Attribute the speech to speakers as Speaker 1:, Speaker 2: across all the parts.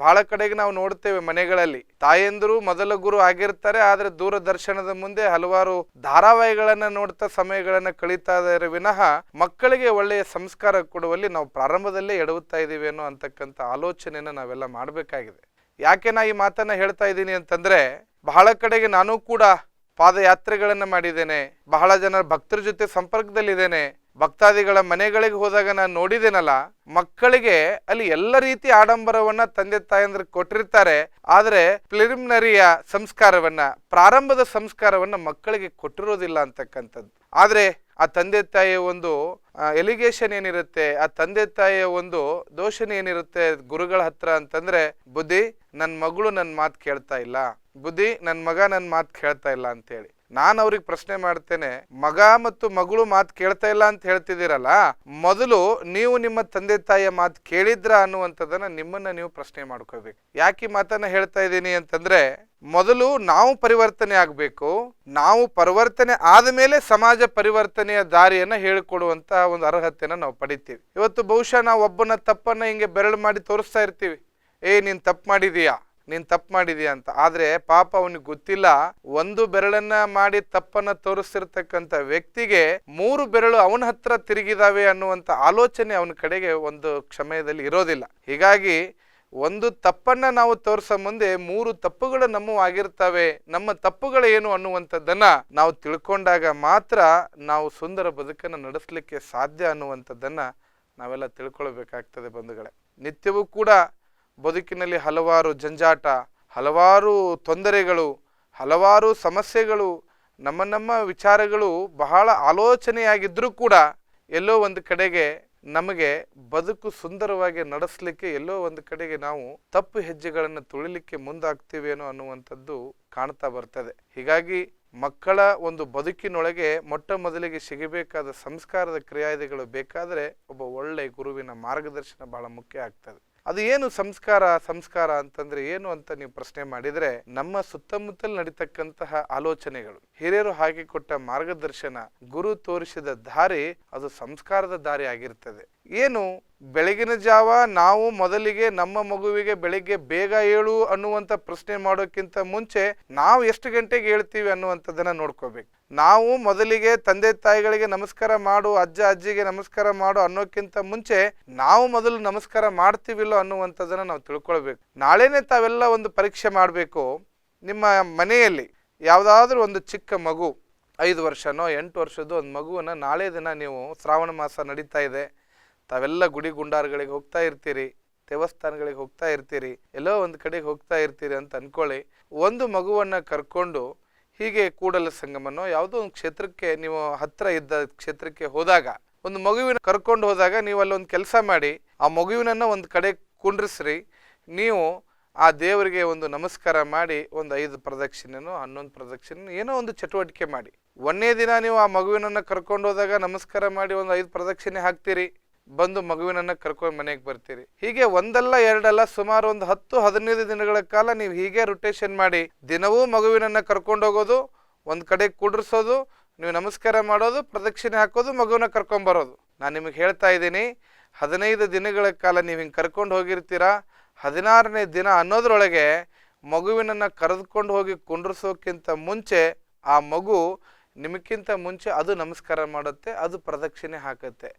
Speaker 1: ಬಹಳ ಕಡೆಗೆ ನಾವು ನೋಡ್ತೇವೆ ಮನೆಗಳಲ್ಲಿ. ತಾಯಂದಿರು ಮೊದಲ ಗುರು ಆಗಿರ್ತಾರೆ, ಆದ್ರೆ ದೂರದರ್ಶನದ ಮುಂದೆ ಹಲವಾರು ಧಾರಾವಾಹಿಗಳನ್ನ ನೋಡ್ತಾ ಸಮಯಗಳನ್ನ ಕಳೀತಾ ಇದ್ದಾರೆ. ವಿನಃ ಮಕ್ಕಳಿಗೆ ಒಳ್ಳೆಯ ಸಂಸ್ಕಾರ ಕೊಡುವಲ್ಲಿ ನಾವು ಪ್ರಾರಂಭದಲ್ಲೇ ಎಡವುತ್ತಾ ಇದ್ದೀವಿ ಅನ್ನೋ ಅಂತಕ್ಕಂಥ ಆಲೋಚನೆಯನ್ನ ನಾವೆಲ್ಲ ಮಾಡಬೇಕಾಗಿದೆ. ಯಾಕೆ ನಾ ಈ ಮಾತನ್ನ ಹೇಳ್ತಾ ಇದ್ದೀನಿ ಅಂತಂದ್ರೆ, ಬಹಳ ಕಡೆಗೆ ನಾನು ಕೂಡ ಪಾದಯಾತ್ರೆಗಳನ್ನ ಮಾಡಿದ್ದೇನೆ. ಬಹಳ ಜನ ಭಕ್ತರ ಜೊತೆ ಸಂಪರ್ಕದಲ್ಲಿದ್ದೇನೆ. ಭಕ್ತಾದಿಗಳ ಮನೆಗಳಿಗೆ ಹೋದಾಗ ನಾನು ನೋಡಿದ್ದೇನಲ್ಲ, ಮಕ್ಕಳಿಗೆ ಅಲ್ಲಿ ಎಲ್ಲ ರೀತಿ ಆಡಂಬರವನ್ನ ತಂದೆ ತಾಯಂದ್ರೆ ಕೊಟ್ಟಿರ್ತಾರೆ, ಆದರೆ ಪ್ರಿಲಿಮಿನರಿಯ ಸಂಸ್ಕಾರವನ್ನ, ಪ್ರಾರಂಭದ ಸಂಸ್ಕಾರವನ್ನ ಮಕ್ಕಳಿಗೆ ಕೊಟ್ಟಿರೋದಿಲ್ಲ ಅಂತಕ್ಕಂಥದ್ದು. ಆದರೆ ಆ ತಂದೆ ತಾಯಿಯ ಒಂದು ಎಲಿಗೇಷನ್ ಏನಿರುತ್ತೆ, ಆ ತಂದೆ ತಾಯಿಯ ಒಂದು ದೋಷಣೆ ಏನಿರುತ್ತೆ ಗುರುಗಳ ಹತ್ರ ಅಂತಂದ್ರೆ, ಬುದ್ಧಿ ನನ್ನ ಮಗಳು ನನ್ನ ಮಾತು ಕೇಳ್ತಾ ಇಲ್ಲ. ಬುದ್ಧಿ ನನ್ನ ಮಗ ನನ್ನ ಮಾತು ಕೇಳ್ತಾ ಇಲ್ಲ ಅಂತೇಳಿ. ನಾನು ಅವ್ರಿಗೆ ಪ್ರಶ್ನೆ ಮಾಡ್ತೇನೆ, ಮಗ ಮತ್ತು ಮಗಳು ಮಾತು ಕೇಳ್ತಾ ಇಲ್ಲ ಅಂತ ಹೇಳ್ತಿದ್ದೀರಲ್ಲ, ಮೊದಲು ನೀವು ನಿಮ್ಮ ತಂದೆ ತಾಯಿಯ ಮಾತು ಕೇಳಿದ್ರ ಅನ್ನುವಂಥದ್ದನ್ನ ನಿಮ್ಮನ್ನ ನೀವು ಪ್ರಶ್ನೆ ಮಾಡ್ಕೋಬೇಕು ಯಾಕೆ ಮಾತನ್ನ ಹೇಳ್ತಾ ಇದ್ದೀನಿ ಅಂತಂದ್ರೆ, ಮೊದಲು ನಾವು ಪರಿವರ್ತನೆ ಆಗಬೇಕು, ನಾವು ಪರಿವರ್ತನೆ ಆದ ಮೇಲೆ ಸಮಾಜ ಪರಿವರ್ತನೆಯ ದಾರಿಯನ್ನ ಹೇಳಿಕೊಡುವಂತ ಒಂದು ಅರ್ಹತೆಯನ್ನ ನಾವು ಪಡಿತೀವಿ. ಇವತ್ತು ಬಹುಶಃ ನಾವು ಒಬ್ಬನ ತಪ್ಪನ್ನ ಹಿಂಗೆ ಬೆರಳು ಮಾಡಿ ತೋರಿಸ್ತಾ ಇರ್ತೀವಿ. ಏ, ನೀನು ತಪ್ಪು ಮಾಡಿದೀಯಾ? ನೀನ್ ತಪ್ಪು ಮಾಡಿದೀಯ ಅಂತ. ಆದ್ರೆ ಪಾಪ ಅವನಿಗೆ ಗೊತ್ತಿಲ್ಲ, ಒಂದು ಬೆರಳನ್ನ ಮಾಡಿ ತಪ್ಪನ್ನ ತೋರಿಸ್ತಿರ್ತಕ್ಕಂಥ ವ್ಯಕ್ತಿಗೆ ಮೂರು ಬೆರಳು ಅವನ ಹತ್ರ ತಿರುಗಿದಾವೆ ಅನ್ನುವಂತ ಆಲೋಚನೆ ಅವನ ಕಡೆಗೆ ಒಂದು ಕ್ಷಮಯದಲ್ಲಿ ಇರೋದಿಲ್ಲ. ಹೀಗಾಗಿ ಒಂದು ತಪ್ಪನ್ನ ನಾವು ತೋರಿಸೋ ಮುಂದೆ ಮೂರು ತಪ್ಪುಗಳು ನಮ್ಮ ಆಗಿರ್ತವೆ, ನಮ್ಮ ತಪ್ಪುಗಳು ಏನು ಅನ್ನುವಂಥದ್ದನ್ನ ನಾವು ತಿಳ್ಕೊಂಡಾಗ ಮಾತ್ರ ನಾವು ಸುಂದರ ಬದುಕನ್ನು ನಡೆಸಲಿಕ್ಕೆ ಸಾಧ್ಯ ಅನ್ನುವಂಥದ್ದನ್ನ ನಾವೆಲ್ಲ ತಿಳ್ಕೊಳ್ಬೇಕಾಗ್ತದೆ ಬಂಧುಗಳೇ. ನಿತ್ಯವೂ ಕೂಡ ಬದುಕಿನಲ್ಲಿ ಹಲವಾರು ಜಂಜಾಟ, ಹಲವಾರು ತೊಂದರೆಗಳು, ಹಲವಾರು ಸಮಸ್ಯೆಗಳು, ನಮ್ಮ ನಮ್ಮ ವಿಚಾರಗಳು ಬಹಳ ಆಲೋಚನೆಯಾಗಿದ್ದರೂ ಕೂಡ ಎಲ್ಲೋ ಒಂದು ಕಡೆಗೆ ನಮಗೆ ಬದುಕು ಸುಂದರವಾಗಿ ನಡೆಸಲಿಕ್ಕೆ ಎಲ್ಲೋ ಒಂದು ಕಡೆಗೆ ನಾವು ತಪ್ಪು ಹೆಜ್ಜೆಗಳನ್ನು ತುಳಿಲಿಕ್ಕೆ ಮುಂದಾಗ್ತೀವೇನೋ ಅನ್ನುವಂಥದ್ದು ಕಾಣ್ತಾ ಬರ್ತದೆ. ಹೀಗಾಗಿ ಮಕ್ಕಳ ಒಂದು ಬದುಕಿನೊಳಗೆ ಮೊಟ್ಟ ಮೊದಲಿಗೆ ಸಿಗಬೇಕಾದ ಸಂಸ್ಕಾರದ ಕ್ರಿಯಾದಿಗಳು ಬೇಕಾದರೆ ಒಬ್ಬ ಒಳ್ಳೆ ಗುರುವಿನ ಮಾರ್ಗದರ್ಶನ ಬಹಳ ಮುಖ್ಯ ಆಗ್ತದೆ. ಅದು ಏನು ಸಂಸ್ಕಾರ ಸಂಸ್ಕಾರ ಅಂತಂದ್ರೆ ಏನು ಅಂತ ನೀವು ಪ್ರಶ್ನೆ ಮಾಡಿದ್ರೆ ನಮ್ಮ ಸುತ್ತಮುತ್ತಲು ನಡೀತಕ್ಕಂತಹ ಆಲೋಚನೆಗಳು, ಹಿರಿಯರು ಹಾಕಿಕೊಟ್ಟ ಮಾರ್ಗದರ್ಶನ, ಗುರು ತೋರಿಸಿದ ದಾರಿ ಅದು ಸಂಸ್ಕಾರದ ದಾರಿ ಆಗಿರ್ತದೆ. ಏನು? ಬೆಳಗಿನ ಜಾವ ನಾವು ಮೊದಲಿಗೆ ನಮ್ಮ ಮಗುವಿಗೆ ಬೆಳಿಗ್ಗೆ ಬೇಗ ಏಳು ಅನ್ನುವಂಥ ಪ್ರಶ್ನೆ ಮಾಡೋಕ್ಕಿಂತ ಮುಂಚೆ ನಾವು ಎಷ್ಟು ಗಂಟೆಗೆ ಹೇಳ್ತೀವಿ ಅನ್ನುವಂಥದ್ದನ್ನ ನೋಡ್ಕೋಬೇಕು. ನಾವು ಮೊದಲಿಗೆ ತಂದೆ ತಾಯಿಗಳಿಗೆ ನಮಸ್ಕಾರ ಮಾಡು, ಅಜ್ಜ ಅಜ್ಜಿಗೆ ನಮಸ್ಕಾರ ಮಾಡು ಅನ್ನೋಕ್ಕಿಂತ ಮುಂಚೆ ನಾವು ಮೊದಲು ನಮಸ್ಕಾರ ಮಾಡ್ತೀವಿಲ್ಲೋ ಅನ್ನುವಂಥದ್ದನ್ನ ನಾವು ತಿಳ್ಕೊಳ್ಬೇಕು. ನಾಳೆನೇ ತಾವೆಲ್ಲ ಒಂದು ಪರೀಕ್ಷೆ ಮಾಡಬೇಕು. ನಿಮ್ಮ ಮನೆಯಲ್ಲಿ ಯಾವುದಾದ್ರೂ ಒಂದು ಚಿಕ್ಕ ಮಗು, ಐದು ವರ್ಷನೋ ಎಂಟು ವರ್ಷದ್ದು ಒಂದು ಮಗುವನ್ನು ನಾಳೆ ದಿನ ನೀವು ಶ್ರಾವಣ ಮಾಸ ನಡೀತಾ ಇದೆ. ತಾವೆಲ್ಲ ಗುಡಿ ಗುಂಡಾರ್ಗಳಿಗೆ ಹೋಗ್ತಾ ಇರ್ತೀರಿ, ದೇವಸ್ಥಾನಗಳಿಗೆ ಹೋಗ್ತಾ ಇರ್ತೀರಿ, ಎಲ್ಲೋ ಒಂದು ಕಡೆಗೆ ಹೋಗ್ತಾ ಇರ್ತೀರಿ ಅಂತ ಅನ್ಕೊಳ್ಳಿ. ಒಂದು ಮಗುವನ್ನ ಕರ್ಕೊಂಡು ಹೀಗೆ ಕೂಡಲ ಸಂಗಮನೋ ಯಾವುದೋ ಒಂದು ಕ್ಷೇತ್ರಕ್ಕೆ ನೀವು ಹತ್ರ ಇದ್ದ ಕ್ಷೇತ್ರಕ್ಕೆ ಹೋದಾಗ, ಒಂದು ಮಗುವಿನ ಕರ್ಕೊಂಡು ಹೋದಾಗ ನೀವು ಅಲ್ಲೊಂದು ಕೆಲಸ ಮಾಡಿ, ಆ ಮಗುವಿನನ್ನ ಒಂದು ಕಡೆ ಕುಂಡ್ರಿಸ್ರಿ. ನೀವು ಆ ದೇವರಿಗೆ ಒಂದು ನಮಸ್ಕಾರ ಮಾಡಿ, ಒಂದು ಐದು ಪ್ರದಕ್ಷಿಣೆನೋ, ಹನ್ನೊಂದು ಪ್ರದಕ್ಷಿಣೆ ಏನೋ ಒಂದು ಚಟುವಟಿಕೆ ಮಾಡಿ. ಒಂದನೇ ದಿನ ನೀವು ಆ ಮಗುವಿನನ್ನ ಕರ್ಕೊಂಡು ಹೋದಾಗ ನಮಸ್ಕಾರ ಮಾಡಿ, ಒಂದು ಐದು ಪ್ರದಕ್ಷಿಣೆ ಹಾಕ್ತೀರಿ. ಬಂದು ಮಗುವಿನನ್ನ ಕರ್ಕೊಂಡು ಮನೆಗೆ ಬರ್ತೀರಿ. ಹೀಗೆ ಒಂದಲ್ಲ ಎರಡಲ್ಲ ಸುಮಾರು ಒಂದು ಹತ್ತು ಹದಿನೈದು ದಿನಗಳ ಕಾಲ ನೀವು ಹೀಗೆ ರೊಟೇಷನ್ ಮಾಡಿ ದಿನವೂ ಮಗುವಿನನ್ನ ಕರ್ಕೊಂಡು ಹೋಗೋದು, ಒಂದು ಕಡೆ ಕುಡ್ರಿಸೋದು, ನೀವು ನಮಸ್ಕಾರ ಮಾಡೋದು, ಪ್ರದಕ್ಷಿಣೆ ಹಾಕೋದು ಮಗುವನ್ನ ಕರ್ಕೊಂಬರೋದು ನಾನು ನಿಮಗೆ ಹೇಳ್ತಾ ಇದ್ದೀನಿ, ಹದಿನೈದು ದಿನಗಳ ಕಾಲ ನೀವು ಹಿಂಗೆ ಕರ್ಕೊಂಡು ಹೋಗಿರ್ತೀರಾ, ಹದಿನಾರನೇ ದಿನ ಅನ್ನೋದ್ರೊಳಗೆ ಮಗುವಿನನ್ನ ಕರೆದುಕೊಂಡು ಹೋಗಿ ಕುಂಡ್ರಿಸೋಕ್ಕಿಂತ ಮುಂಚೆ ಆ ಮಗು ನಿಮಗಿಂತ ಮುಂಚೆ ಅದು ನಮಸ್ಕಾರ ಮಾಡುತ್ತೆ, ಅದು ಪ್ರದಕ್ಷಿಣೆ ಹಾಕುತ್ತೆ.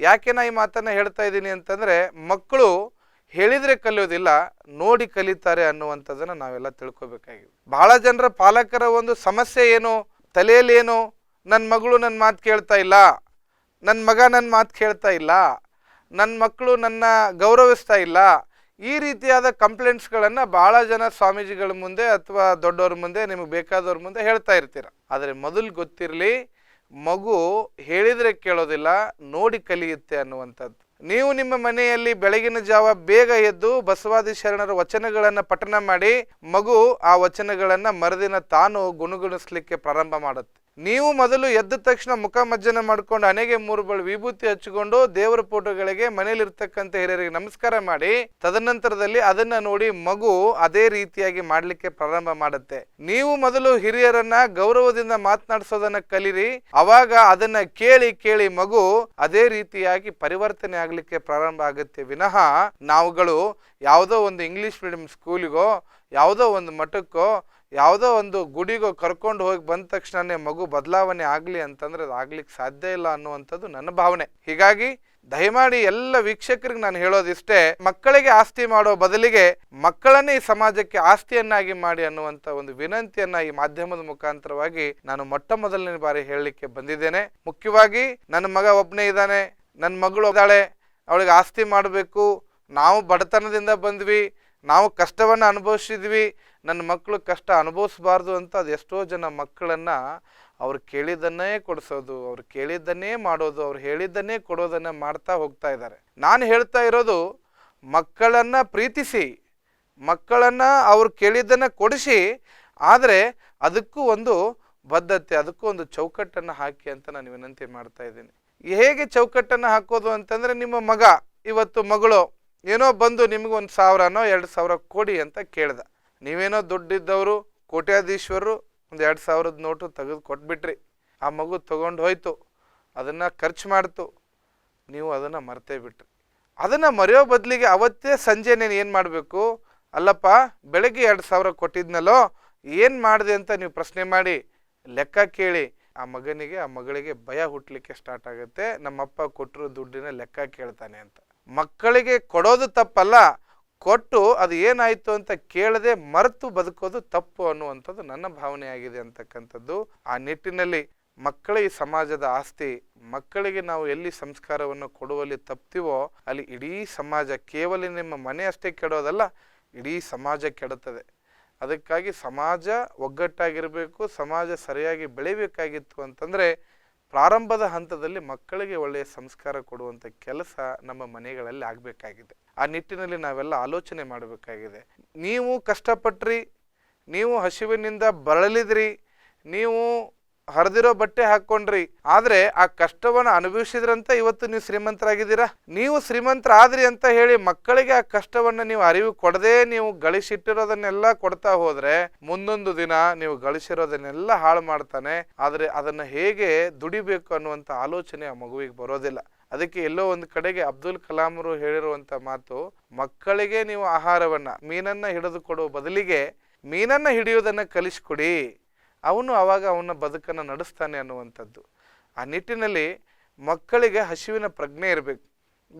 Speaker 1: ಯಾಕೆ ನಾ ಈ ಮಾತನ್ನ ಹೇಳ್ತಾ ಇದ್ದೀನಿ ಅಂತಂದ್ರೆ ಮಕ್ಕಳು ಹೇಳಿದ್ರೆ ಕಲಿಯೋದಿಲ್ಲ, ನೋಡಿ ಕಲಿತಾರೆ ಅನ್ನುವಂಥದ್ದನ್ನು ನಾವೆಲ್ಲ ತಿಳ್ಕೊಬೇಕಾಗಿದೆ. ಬಹಳ ಜನರ ಪಾಲಕರ ಒಂದು ಸಮಸ್ಯೆ ಏನು? ತಲೆಯಲ್ಲಿ ನನ್ನ ಮಗಳು ನನ್ನ ಮಾತು ಕೇಳ್ತಾ ಇಲ್ಲ. ನನ್ನ ಮಗ ನನ್ನ ಮಾತು ಕೇಳ್ತಾ ಇಲ್ಲ. ನನ್ನ ಮಕ್ಕಳು ನನ್ನ ಗೌರವಿಸ್ತಾ ಇಲ್ಲ. ಈ ರೀತಿಯಾದ ಕಂಪ್ಲೇಂಟ್ಸ್ಗಳನ್ನು ಭಾಳ ಜನ ಸ್ವಾಮೀಜಿಗಳ ಮುಂದೆ ಅಥವಾ ದೊಡ್ಡವ್ರ ಮುಂದೆ, ನಿಮಗೆ ಬೇಕಾದವ್ರ ಮುಂದೆ ಹೇಳ್ತಾ ಇರ್ತೀರ. ಆದರೆ ಮೊದಲು ಗೊತ್ತಿರಲಿ ಮಗು ಹೇಳಿದ್ರೆ ಕೇಳೋದಿಲ್ಲ, ನೋಡಿ ಕಲಿಯುತ್ತೆ ಅನ್ನುವಂಥದ್ದು. ನೀವು ನಿಮ್ಮ ಮನೆಯಲ್ಲಿ ಬೆಳಗಿನ ಜಾವ ಬೇಗ ಎದ್ದು ಬಸವಾದಿ ಶರಣರ ವಚನಗಳನ್ನು ಪಠನ ಮಾಡಿ, ಮಗು ಆ ವಚನಗಳನ್ನು ಮರದಿನ ತಾನು ಗುಣಗುಣಿಸ್ಲಿಕ್ಕೆ ಪ್ರಾರಂಭ ಮಾಡುತ್ತೆ. ನೀವು ಮೊದಲು ಎದ್ದ ತಕ್ಷಣ ಮುಖ ಮಜ್ಜನ ಮಾಡ್ಕೊಂಡು ಹಣೆಗೆ ಮೂರು ಬಳಿ ವಿಭೂತಿ ಹಚ್ಚಿಕೊಂಡು ದೇವರ ಫೋಟೋಗಳಿಗೆ ಮನೆಯಲ್ಲಿರ್ತಕ್ಕಂಥ ಹಿರಿಯರಿಗೆ ನಮಸ್ಕಾರ ಮಾಡಿ, ತದನಂತರದಲ್ಲಿ ಅದನ್ನ ನೋಡಿ ಮಗು ಅದೇ ರೀತಿಯಾಗಿ ಮಾಡಲಿಕ್ಕೆ ಪ್ರಾರಂಭ ಮಾಡುತ್ತೆ. ನೀವು ಮೊದಲು ಹಿರಿಯರನ್ನ ಗೌರವದಿಂದ ಮಾತನಾಡಿಸೋದನ್ನ ಕಲಿರಿ, ಅವಾಗ ಅದನ್ನ ಕೇಳಿ ಕೇಳಿ ಮಗು ಅದೇ ರೀತಿಯಾಗಿ ಪರಿವರ್ತನೆ ಆಗ್ಲಿಕ್ಕೆ ಪ್ರಾರಂಭ ಆಗುತ್ತೆ. ವಿನಃ ನಾವುಗಳು ಯಾವುದೋ ಒಂದು ಇಂಗ್ಲಿಷ್ ಮೀಡಿಯಂ ಸ್ಕೂಲಿಗೋ ಯಾವುದೋ ಒಂದು ಮಠಕ್ಕೋ, ಯಾವುದೋ ಒಂದು ಗುಡಿಗೋ ಕರ್ಕೊಂಡು ಹೋಗಿ ಬಂದ ತಕ್ಷಣನೇ ಮಗು ಬದಲಾವಣೆ ಆಗಲಿ ಅಂತಂದ್ರೆ ಅದು ಆಗ್ಲಿಕ್ಕೆ ಸಾಧ್ಯ ಇಲ್ಲ ಅನ್ನುವಂಥದ್ದು ನನ್ನ ಭಾವನೆ. ಹೀಗಾಗಿ ದಯಮಾಡಿ ಎಲ್ಲ ವೀಕ್ಷಕರಿಗೆ ನಾನು ಹೇಳೋದಿಷ್ಟೇ, ಮಕ್ಕಳಿಗೆ ಆಸ್ತಿ ಮಾಡೋ ಬದಲಿಗೆ ಮಕ್ಕಳನ್ನೇ ಈ ಸಮಾಜಕ್ಕೆ ಆಸ್ತಿಯನ್ನಾಗಿ ಮಾಡಿ ಅನ್ನುವಂಥ ಒಂದು ವಿನಂತಿಯನ್ನ ಈ ಮಾಧ್ಯಮದ ಮುಖಾಂತರವಾಗಿ ನಾನು ಮೊಟ್ಟ ಮೊದಲನೇ ಬಾರಿ ಹೇಳಲಿಕ್ಕೆ ಬಂದಿದ್ದೇನೆ. ಮುಖ್ಯವಾಗಿ ನನ್ನ ಮಗ ಒಬ್ಬನೇ ಇದ್ದಾನೆ ನನ್ನ ಮಗಳು ಇದ್ದಾಳೆ, ಅವಳಿಗೆ ಆಸ್ತಿ ಮಾಡಬೇಕು, ನಾವು ಬಡತನದಿಂದ ಬಂದ್ವಿ ನಾವು ಕಷ್ಟವನ್ನು ಅನುಭವಿಸಿದ್ವಿ, ನನ್ನ ಮಕ್ಕಳು ಕಷ್ಟ ಅನುಭವಿಸ್ಬಾರ್ದು ಅಂತ ಅದು ಎಷ್ಟೋ ಜನ ಮಕ್ಕಳನ್ನು ಅವ್ರು ಕೇಳಿದ್ದನ್ನೇ ಕೊಡಿಸೋದು, ಅವ್ರು ಕೇಳಿದ್ದನ್ನೇ ಮಾಡೋದು, ಅವ್ರು ಹೇಳಿದ್ದನ್ನೇ ಕೊಡೋದನ್ನು ಮಾಡ್ತಾ ಹೋಗ್ತಾ ಇದ್ದಾರೆ. ನಾನು ಹೇಳ್ತಾ ಇರೋದು, ಮಕ್ಕಳನ್ನು ಪ್ರೀತಿಸಿ, ಮಕ್ಕಳನ್ನು ಅವ್ರು ಕೇಳಿದ್ದನ್ನು ಕೊಡಿಸಿ, ಆದರೆ ಅದಕ್ಕೂ ಒಂದು ಬದ್ಧತೆ, ಅದಕ್ಕೂ ಒಂದು ಚೌಕಟ್ಟನ್ನು ಹಾಕಿ ಅಂತ ನಾನು ವಿನಂತಿ ಮಾಡ್ತಾ ಇದ್ದೀನಿ. ಹೇಗೆ ಚೌಕಟ್ಟನ್ನು ಹಾಕೋದು ಅಂತಂದರೆ ನಿಮ್ಮ ಮಗ, ಇವತ್ತು ಮಗಳು ಏನೋ ಬಂದು ನಿಮ್ಗೆ ಒಂದು ಸಾವಿರನೋ ಎರಡು ಸಾವಿರ ಕೊಡಿ ಅಂತ ಕೇಳ್ದ. ನೀವೇನೋ ದುಡ್ಡಿದ್ದವರು ಕೋಟ್ಯಾಧೀಶ್ವರರು ಒಂದು ಎರಡು ಸಾವಿರದ ನೋಟು ತೆಗೆದು ಕೊಟ್ಬಿಟ್ರಿ. ಆ ಮಗು ತೊಗೊಂಡು ಹೋಯ್ತು. ಅದನ್ನು ಖರ್ಚು ಮಾಡ್ತು. ನೀವು ಅದನ್ನು ಮರ್ತೇ ಬಿಟ್ರಿ. ಅದನ್ನು ಮರೆಯೋ ಬದಲಿಗೆ ಅವತ್ತೇ ಸಂಜೆ ನೀನು ಏನು ಮಾಡಬೇಕು? ಅಲ್ಲಪ್ಪ, ಬೆಳಗ್ಗೆ ಎರಡು ಸಾವಿರ ಕೊಟ್ಟಿದ್ನಲ್ಲೋ, ಏನು ಮಾಡಿದೆ ಅಂತ ನೀವು ಪ್ರಶ್ನೆ ಮಾಡಿ, ಲೆಕ್ಕ ಕೇಳಿ. ಆ ಮಗನಿಗೆ, ಆ ಮಗಳಿಗೆ ಭಯ ಹುಟ್ಟಲಿಕ್ಕೆ ಸ್ಟಾರ್ಟ್ ಆಗುತ್ತೆ. ನಮ್ಮಪ್ಪ ಕೊಟ್ಟರು ದುಡ್ಡಿನ ಲೆಕ್ಕ ಕೇಳ್ತಾನೆ ಅಂತ. ಮಕ್ಕಳಿಗೆ ಕೊಡೋದು ತಪ್ಪಲ್ಲ, ಕೊಟ್ಟು ಅದು ಏನಾಯ್ತು ಅಂತ ಕೇಳದೆ ಮರೆತು ಬದುಕೋದು ತಪ್ಪು ಅನ್ನುವಂಥದ್ದು ನನ್ನ ಭಾವನೆ ಆಗಿದೆ ಅಂತಕ್ಕಂಥದ್ದು. ಆ ನಿಟ್ಟಿನಲ್ಲಿ ಮಕ್ಕಳ ಈ ಸಮಾಜದ ಆಸ್ತಿ, ಮಕ್ಕಳಿಗೆ ನಾವು ಎಲ್ಲಿ ಸಂಸ್ಕಾರವನ್ನು ಕೊಡುವಲ್ಲಿ ತಪ್ತೀವೋ ಅಲ್ಲಿ ಇಡೀ ಸಮಾಜ, ಕೇವಲ ನಿಮ್ಮ ಮನೆ ಅಷ್ಟೇ ಕೆಡೋದಲ್ಲ, ಇಡೀ ಸಮಾಜ ಕೆಡುತ್ತದೆ. ಅದಕ್ಕಾಗಿ ಸಮಾಜ ಒಗ್ಗಟ್ಟಾಗಿರಬೇಕು, ಸಮಾಜ ಸರಿಯಾಗಿ ಬೆಳಿಬೇಕಾಗಿತ್ತು ಅಂತಂದರೆ ಪ್ರಾರಂಭದ ಹಂತದಲ್ಲಿ ಮಕ್ಕಳಿಗೆ ಒಳ್ಳೆಯ ಸಂಸ್ಕಾರ ಕೊಡುವಂಥ ಕೆಲಸ ನಮ್ಮ ಮನೆಗಳಲ್ಲಿ ಆಗಬೇಕಾಗಿದೆ. ಆ ನಿಟ್ಟಿನಲ್ಲಿ ನಾವೆಲ್ಲ ಆಲೋಚನೆ ಮಾಡಬೇಕಾಗಿದೆ. ನೀವು ಕಷ್ಟಪಟ್ರಿ, ನೀವು ಹಸಿವಿನಿಂದ ಬಳಲಿದ್ರಿ, ನೀವು ಹರಿದಿರೋ ಬಟ್ಟೆ ಹಾಕ್ಕೊಂಡ್ರಿ. ಆದ್ರೆ ಆ ಕಷ್ಟವನ್ನು ಅನುಭವಿಸಿದ್ರಂತ ಇವತ್ತು ನೀವು ಶ್ರೀಮಂತರಾಗಿದ್ದೀರಾ? ನೀವು ಶ್ರೀಮಂತರಾದ್ರಿ ಅಂತ ಹೇಳಿ ಮಕ್ಕಳಿಗೆ ಆ ಕಷ್ಟವನ್ನ ನೀವು ಅರಿವು ಕೊಡದೆ ನೀವು ಗಳಿಸಿಟ್ಟಿರೋದನ್ನೆಲ್ಲ ಕೊಡ್ತಾ ಹೋದ್ರೆ ಮುಂದೊಂದು ದಿನ ನೀವು ಗಳಿಸಿರೋದನ್ನೆಲ್ಲ ಹಾಳು ಮಾಡ್ತಾನೆ. ಆದ್ರೆ ಅದನ್ನ ಹೇಗೆ ದುಡಿಬೇಕು ಅನ್ನುವಂಥ ಆಲೋಚನೆ ಆ ಮಗುವಿಗೆ ಬರೋದಿಲ್ಲ. ಅದಕ್ಕೆ ಎಲ್ಲೋ ಒಂದು ಕಡೆಗೆ ಅಬ್ದುಲ್ ಕಲಾಂರು ಹೇಳಿರುವಂತ ಮಾತು, ಮಕ್ಕಳಿಗೆ ನೀವು ಆಹಾರವನ್ನ, ಮೀನನ್ನ ಹಿಡಿದು ಕೊಡುವ ಬದಲಿಗೆ ಮೀನನ್ನ ಹಿಡಿಯೋದನ್ನ ಕಲಿಸ್ಕೊಡಿ. ಅವನು ಅವಾಗ ಅವನ ಬದುಕನ್ನು ನಡೆಸ್ತಾನೆ ಅನ್ನುವಂಥದ್ದು. ಆ ನಿಟ್ಟಿನಲ್ಲಿ ಮಕ್ಕಳಿಗೆ ಹಸಿವಿನ ಪ್ರಜ್ಞೆ ಇರಬೇಕು.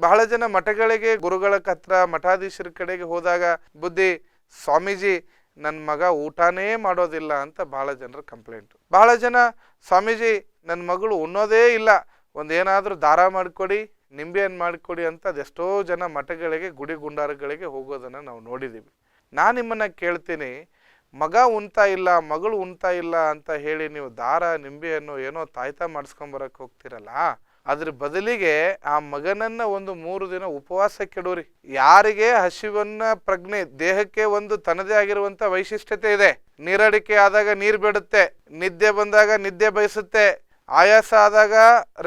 Speaker 1: ಬಹಳ ಜನ ಮಠಗಳಿಗೆ, ಗುರುಗಳ ಹತ್ರ, ಮಠಾಧೀಶರ ಕಡೆಗೆ ಹೋದಾಗ, ಬುದ್ಧಿ, ಸ್ವಾಮೀಜಿ ನನ್ನ ಮಗ ಊಟನೇ ಮಾಡೋದಿಲ್ಲ ಅಂತ ಬಹಳ ಜನರ ಕಂಪ್ಲೇಂಟು ಬಹಳ ಜನ, ಸ್ವಾಮೀಜಿ ನನ್ನ ಮಗಳು ಉಣ್ಣೋದೇ ಇಲ್ಲ, ಒಂದೇನಾದರೂ ದಾರ ಮಾಡಿಕೊಡಿ ನಿಂಬೆಯನ್ನು ಮಾಡಿಕೊಡಿ ಅಂತ ಅದೆಷ್ಟೋ ಜನ ಮಠಗಳಿಗೆ, ಗುಡಿ ಗುಂಡಾರಗಳಿಗೆ ಹೋಗೋದನ್ನು ನಾವು ನೋಡಿದ್ದೀವಿ ನಾನು ನಿಮ್ಮನ್ನು ಕೇಳ್ತೀನಿ ಮಗ ಉಣ್ತಾ ಇಲ್ಲ, ಮಗಳು ಉಣ್ತಾ ಇಲ್ಲ ಅಂತ ಹೇಳಿ ನೀವು ದಾರ ನಿಂಬೆಯನ್ನು ಏನೋ ತಾಯ್ತ ಮಾಡಿಸ್ಕೊಂಬರಕ್ಕೆ ಹೋಗ್ತಿರಲ್ಲ, ಅದ್ರ ಬದಲಿಗೆ ಆ ಮಗನನ್ನ ಒಂದು ಮೂರು ದಿನ ಉಪವಾಸ ಕೆಡೋರಿ ಯಾರಿಗೆ ಹಸಿವನ್ನ ಪ್ರಜ್ಞೆ, ದೇಹಕ್ಕೆ ಒಂದು ತನ್ನದೇ ಆಗಿರುವಂತ ವೈಶಿಷ್ಟ್ಯತೆ ಇದೆ. ನೀರಡಿಕೆ ಆದಾಗ ನೀರು ಬಿಡುತ್ತೆ, ನಿದ್ದೆ ಬಂದಾಗ ನಿದ್ದೆ ಬಯಸುತ್ತೆ, ಆಯಾಸ ಆದಾಗ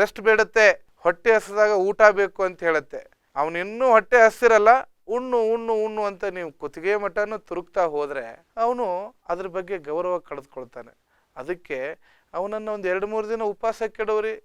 Speaker 1: ರೆಸ್ಟ್ ಬೇಡುತ್ತೆ, ಹೊಟ್ಟೆ ಹಸಿದಾಗ ಊಟ ಬೇಕು ಅಂತ ಹೇಳುತ್ತೆ. ಅವನಿನ್ನೂ ಹೊಟ್ಟೆ ಹಸಿರಲ್ಲ ಉಣ್ಣು ಉಣ್ಣು ಉಣ್ಣು ಅಂತ ನೀವು ಕುತ್ತಿಗೆ ಮಠನೂ ತುರುಕ್ತಾ ಹೋದರೆ ಅವನು ಅದ್ರ ಬಗ್ಗೆ ಗೌರವ ಕಳೆದುಕೊಳ್ತಾನೆ. ಅದಕ್ಕೆ ಅವನನ್ನು ಒಂದು ಎರಡು, ಮೂರು ದಿನ ಉಪವಾಸ ಕೆಡೋರಿ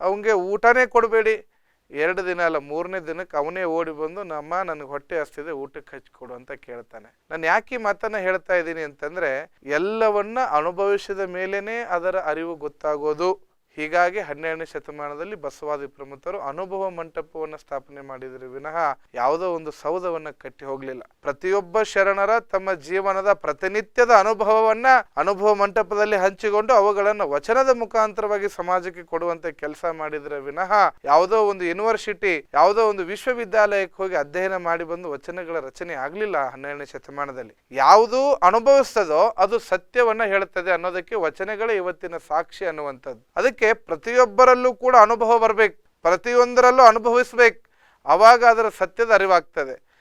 Speaker 1: ಅವನಿಗೆ ಊಟನೇ ಕೊಡಬೇಡಿ. ಎರಡು ದಿನ ಅಲ್ಲ, ಮೂರನೇ ದಿನಕ್ಕೆ ಅವನೇ ಓಡಿ ಬಂದು, ನಮ್ಮ, ನನಗೆ ಹೊಟ್ಟೆ ಹಸ್ತಿದೆ, ಊಟಕ್ಕೆ ಹಚ್ಕೊಡು ಅಂತ ಕೇಳ್ತಾನೆ. ನಾನು ಯಾಕೆ ಈ ಮಾತನ್ನ ಹೇಳ್ತಾ ಇದ್ದೀನಿ ಅಂತಂದರೆ, ಎಲ್ಲವನ್ನ ಅನುಭವಿಸಿದ ಮೇಲೇ ಅದರ ಅರಿವು ಗೊತ್ತಾಗೋದು. ಹೀಗಾಗಿ ಹನ್ನೆರಡನೇ ಶತಮಾನದಲ್ಲಿ ಬಸವಾದಿ ಪ್ರಮುಖರು ಅನುಭವ ಮಂಟಪವನ್ನು ಸ್ಥಾಪನೆ ಮಾಡಿದರೆ ವಿನಃ ಯಾವುದೋ ಒಂದು ಸೌಧವನ್ನ ಕಟ್ಟಿ ಹೋಗ್ಲಿಲ್ಲ. ಪ್ರತಿಯೊಬ್ಬ ಶರಣರ ತಮ್ಮ ಜೀವನದ ಪ್ರತಿನಿತ್ಯದ ಅನುಭವವನ್ನ ಅನುಭವ ಮಂಟಪದಲ್ಲಿ ಹಂಚಿಕೊಂಡು ಅವುಗಳನ್ನು ವಚನದ ಮುಖಾಂತರವಾಗಿ ಸಮಾಜಕ್ಕೆ ಕೊಡುವಂತ ಕೆಲಸ ಮಾಡಿದರೆ ವಿನಃ ಯಾವುದೋ ಒಂದು ಯೂನಿವರ್ಸಿಟಿ, ಯಾವುದೋ ಒಂದು ವಿಶ್ವವಿದ್ಯಾಲಯಕ್ಕೆ ಹೋಗಿ ಅಧ್ಯಯನ ಮಾಡಿ ಬಂದು ವಚನಗಳ ರಚನೆ ಆಗ್ಲಿಲ್ಲ ಹನ್ನೆರಡನೇ ಶತಮಾನದಲ್ಲಿ. ಯಾವುದು ಅನುಭವಿಸ್ತದೋ ಅದು ಸತ್ಯವನ್ನ ಹೇಳುತ್ತದೆ ಅನ್ನೋದಕ್ಕೆ ವಚನಗಳೇ ಇವತ್ತಿನ ಸಾಕ್ಷಿ ಅನ್ನುವಂಥದ್ದು. ಅದಕ್ಕೆ ಪ್ರತಿಯೊಬ್ಬರಲ್ಲೂ ಕೂಡ ಅನುಭವ ಬರಬೇಕು ಪ್ರತಿಯೊಂದರಲ್ಲೂ ಅನುಭವಿಸ್ಬೇಕು. ಅವಾಗ ಅದರ ಸತ್ಯದ ಅರಿವಾಗ್ತದೆ.